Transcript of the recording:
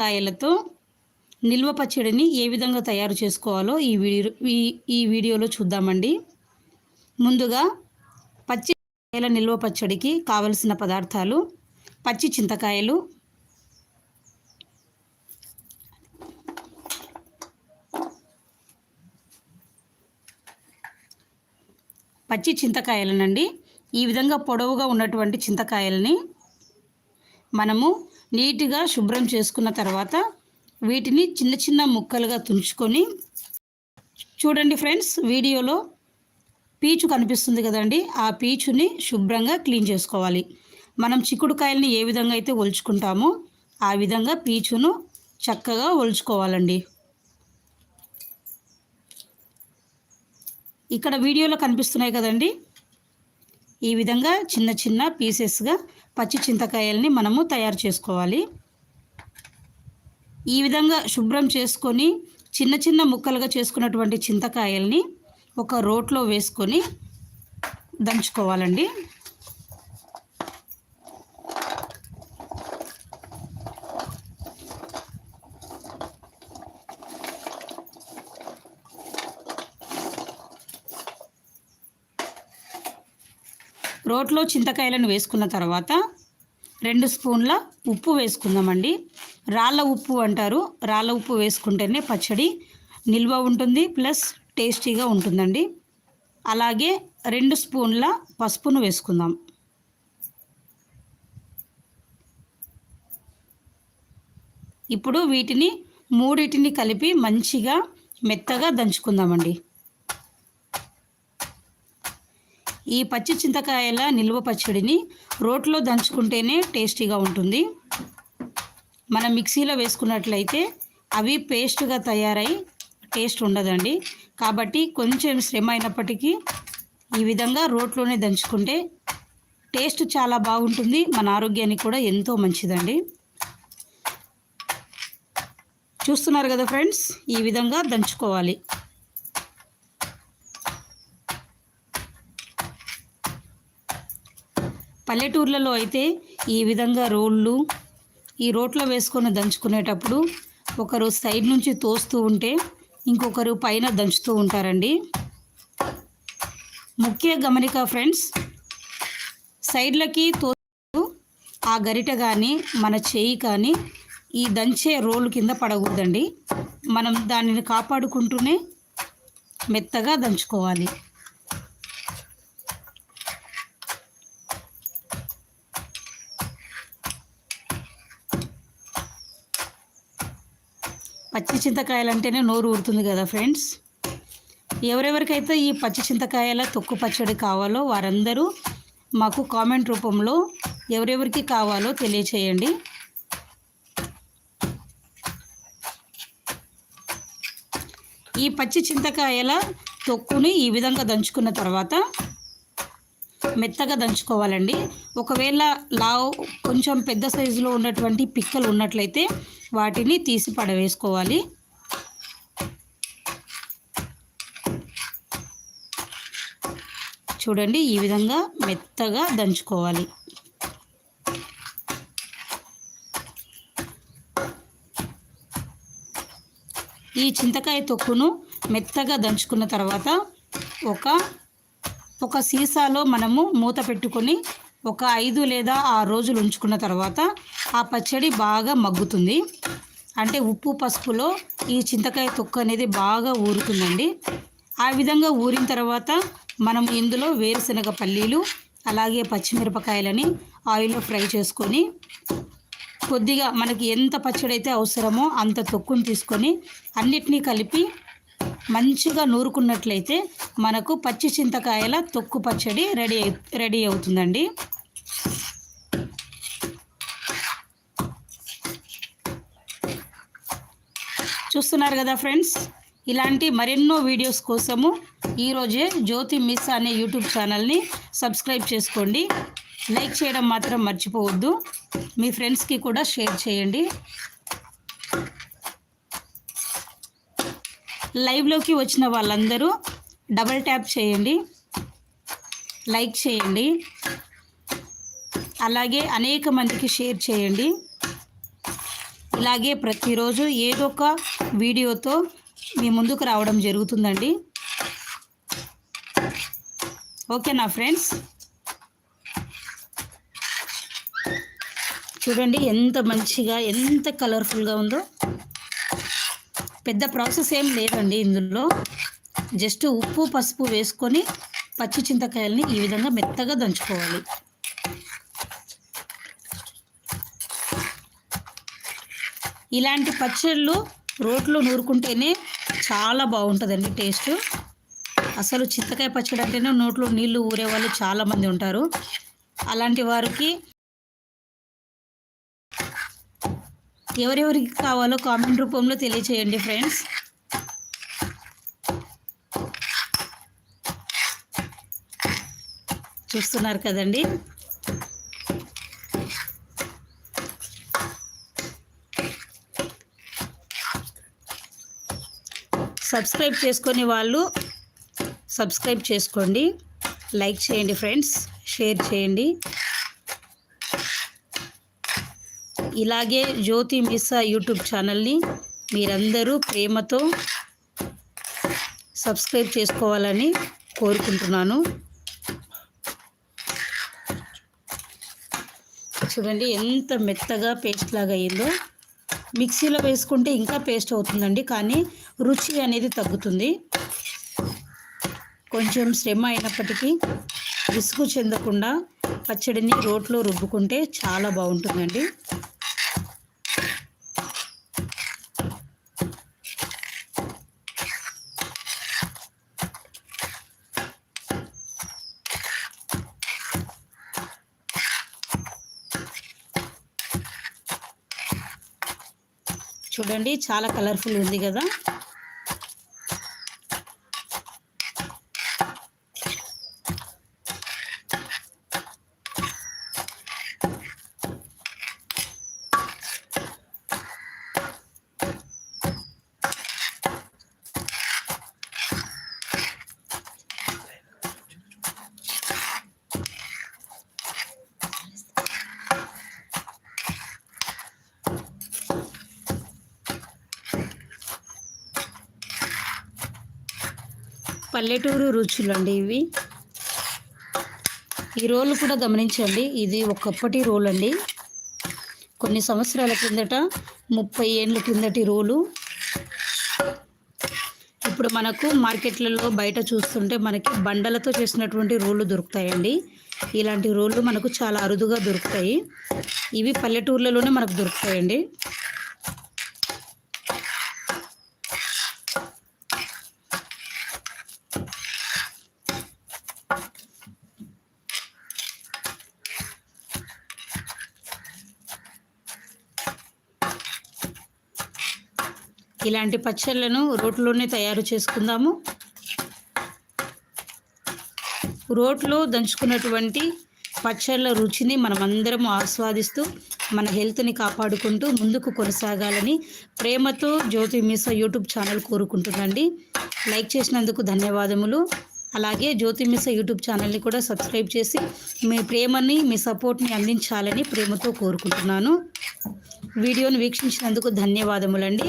కాయలతో నిల్వ పచ్చడిని ఏ విధంగా తయారు చేసుకోవాలో ఈ వీడియో ఈ ఈ వీడియోలో చూద్దామండి. ముందుగా పచ్చి కాయల నిల్వ పచ్చడికి కావలసిన పదార్థాలు పచ్చి చింతకాయలు పచ్చి చింతకాయలనండి. ఈ విధంగా పొడవుగా ఉన్నటువంటి చింతకాయలని మనము నీట్గా శుభ్రం చేసుకున్న తర్వాత వీటిని చిన్న చిన్న ముక్కలుగా తుంచుకొని చూడండి ఫ్రెండ్స్ వీడియోలో పీచు కనిపిస్తుంది కదండి. ఆ పీచుని శుభ్రంగా క్లీన్ చేసుకోవాలి. మనం చిక్కుడుకాయలని ఏ విధంగా అయితే ఒలుచుకుంటామో ఆ విధంగా పీచును చక్కగా ఒలుచుకోవాలండి. ఇక్కడ వీడియోలో కనిపిస్తున్నాయి కదండి. ఈ విధంగా చిన్న చిన్న పీసెస్గా పచ్చి చింతకాయల్ని మనము తయారు చేసుకోవాలి. ఈ విధంగా శుభ్రం చేసుకొని చిన్న చిన్న ముక్కలుగా చేసుకున్నటువంటి చింతకాయల్ని ఒక రోట్లో వేసుకొని దంచుకోవాలండి. రోట్లో చింతకాయలను వేసుకున్న తర్వాత రెండు స్పూన్ల ఉప్పు వేసుకుందామండి. రాళ్ళ ఉప్పు అంటారు. రాళ్ళ ఉప్పు వేసుకుంటేనే పచ్చడి నిల్వ ఉంటుంది ప్లస్ టేస్టీగా ఉంటుందండి. అలాగే రెండు స్పూన్ల పసుపును వేసుకుందాం. ఇప్పుడు వీటిని మూడింటిని కలిపి మంచిగా మెత్తగా దంచుకుందామండి. ఈ పచ్చి చింతకాయల నిల్వ పచ్చడిని రోట్లో దంచుకుంటేనే టేస్టీగా ఉంటుంది. మనం మిక్సీలో వేసుకున్నట్లయితే అవి పేస్ట్గా తయారై టేస్ట్ ఉండదండి. కాబట్టి కొంచెం శ్రమ అయినప్పటికీ ఈ విధంగా రోట్లోనే దంచుకుంటే టేస్ట్ చాలా బాగుంటుంది. మన ఆరోగ్యానికి కూడా ఎంతో మంచిదండి. చూస్తున్నారు కదా ఫ్రెండ్స్? ఈ విధంగా దంచుకోవాలి. పల్లెటూర్లలో అయితే ఈ విధంగా రోళ్ళు ఈ రోట్లో వేసుకొని దంచుకునేటప్పుడు ఒకరు సైడ్ నుంచి తోస్తూ ఉంటే ఇంకొకరు పైన దంచుతూ ఉంటారండి. ముఖ్య గమనిక ఫ్రెండ్స్ సైడ్లకి తో ఆ గరిట కానీ మన చేయి కానీ ఈ దంచే రోలు కింద పడకూడదండి. మనం దానిని కాపాడుకుంటూనే మెత్తగా దంచుకోవాలి. పచ్చి చింతకాయలు అంటేనే నోరు ఊరుతుంది కదా ఫ్రెండ్స్? ఎవరెవరికైతే ఈ పచ్చి చింతకాయల తొక్కు పచ్చడి కావాలో వారందరూ మాకు కామెంట్ రూపంలో ఎవరెవరికి కావాలో తెలియచేయండి. ఈ పచ్చి చింతకాయల తొక్కుని ఈ విధంగా దంచుకున్న తర్వాత మెత్తగా దంచుకోవాలండి. ఒకవేళ లావు కొంచెం పెద్ద సైజులో ఉన్నటువంటి పిక్కలు ఉన్నట్లయితే వాటిని తీసి పడవేసుకోవాలి. చూడండి ఈ విధంగా మెత్తగా దంచుకోవాలి. ఈ చింతకాయ తొక్కును మెత్తగా దంచుకున్న తర్వాత ఒక ఒక సీసాలో మనము మూత పెట్టుకొని ఒక ఐదు లేదా ఆరు రోజులు ఉంచుకున్న తర్వాత ఆ పచ్చడి బాగా మగ్గుతుంది. అంటే ఉప్పు పసుపులో ఈ చింతకాయ తొక్క అనేది బాగా ఊరుతుందండి. ఆ విధంగా ఊరిన తర్వాత మనం ఇందులో వేరుశనగ పల్లీలు అలాగే పచ్చిమిరపకాయలని ఆయిల్లో ఫ్రై చేసుకొని కొద్దిగా మనకి ఎంత పచ్చడి అయితే అవసరమో అంత తొక్కుని తీసుకొని అన్నిటినీ కలిపి మంచిగా నూరుకున్నట్లయితే మనకు పచ్చి చింతకాయల తొక్కు పచ్చడి రెడీ రెడీ అవుతుందండి. చూస్తున్నారు కదా ఫ్రెండ్స్? ఇలాంటి మరెన్నో వీడియోస్ కోసము ఈరోజే జ్యోతి మిస్ అనే యూట్యూబ్ ఛానల్ని సబ్స్క్రైబ్ చేసుకోండి. లైక్ చేయడం మాత్రం మర్చిపోవద్దు. మీ ఫ్రెండ్స్కి కూడా షేర్ చేయండి. లైవ్లోకి వచ్చిన వాళ్ళందరూ డబల్ ట్యాప్ చేయండి. లైక్ చేయండి. అలాగే అనేక మందికి షేర్ చేయండి. ఇలాగే ప్రతిరోజు ఏదో ఒక వీడియోతో మీ ముందుకు రావడం జరుగుతుందండి. ఓకేనా ఫ్రెండ్స్ చూడండి ఎంత మంచిగా ఎంత కలర్ఫుల్గా ఉందో. పెద్ద ప్రాసెస్ ఏం లేదండి ఇందులో. జస్ట్ ఉప్పు పసుపు వేసుకొని పచ్చి చింతకాయల్ని ఈ విధంగా మెత్తగా దంచుకోవాలి. ఇలాంటి పచ్చళ్ళు రోట్లో నూరుకుంటేనే చాలా బాగుంటుందండి టేస్ట్. అసలు చింతకాయ పచ్చడి అంటేనే నోట్లో నీళ్ళు ఊరే వాళ్ళు చాలామంది ఉంటారు. అలాంటి వారికి ఎవరెవరికి కావాలో కామెంట్ రూపంలో తెలియచేయండి ఫ్రెండ్స్ చూస్తున్నారు కదండి. సబ్స్క్రైబ్ చేసుకునే వాళ్ళు సబ్స్క్రైబ్ చేసుకోండి. లైక్ చేయండి ఫ్రెండ్స్ షేర్ చేయండి. ఇలాగే జ్యోతి మిస్సా యూట్యూబ్ ఛానల్ని మీరందరూ ప్రేమతో సబ్స్క్రైబ్ చేసుకోవాలని కోరుకుంటున్నాను. చూడండి ఎంత మెత్తగా పేస్ట్ లాగా అయ్యిందో మిక్సీలో వేసుకుంటే ఇంకా పేస్ట్ అవుతుందండి కానీ రుచి అనేది తగ్గుతుంది. కొంచెం శ్రమ అయినప్పటికీ విసుగు చెందకుండా పచ్చడిని రోట్లో రుబ్బుకుంటే చాలా బాగుంటుందండి. చూడండి చాలా కలర్ఫుల్ ఉంది కదా పల్లెటూరు రుచులు అండి ఇవి. ఈ రోలు కూడా గమనించండి. ఇది ఒకప్పటి రోల్ అండి కొన్ని సంవత్సరాల కిందట ముప్పై ఏళ్ళ కిందటి రోలు. ఇప్పుడు మనకు మార్కెట్లలో బయట చూస్తుంటే మనకి బండలతో చేసినటువంటి రోళ్ళు దొరుకుతాయండి. ఇలాంటి రోళ్ళు మనకు చాలా అరుదుగా దొరుకుతాయి. ఇవి పల్లెటూర్లలోనే మనకు దొరుకుతాయండి. ఇలాంటి పచ్చళ్ళను రోట్లోనే తయారు చేసుకుందాము. రోట్లో దంచుకున్నటువంటి పచ్చళ్ళ రుచిని మనమందరం ఆస్వాదిస్తూ మన హెల్త్ని కాపాడుకుంటూ ముందుకు కొనసాగాలని ప్రేమతో జ్యోతి మిశ్రా యూట్యూబ్ ఛానల్ కోరుకుంటుందండి లైక్ చేసినందుకు ధన్యవాదములు. అలాగే జ్యోతి మిశ్రా యూట్యూబ్ ఛానల్ని కూడా సబ్స్క్రైబ్ చేసి మీ ప్రేమని మీ సపోర్ట్ని అందించాలని ప్రేమతో కోరుకుంటున్నాను. వీడియోను వీక్షించినందుకు ధన్యవాదములండి.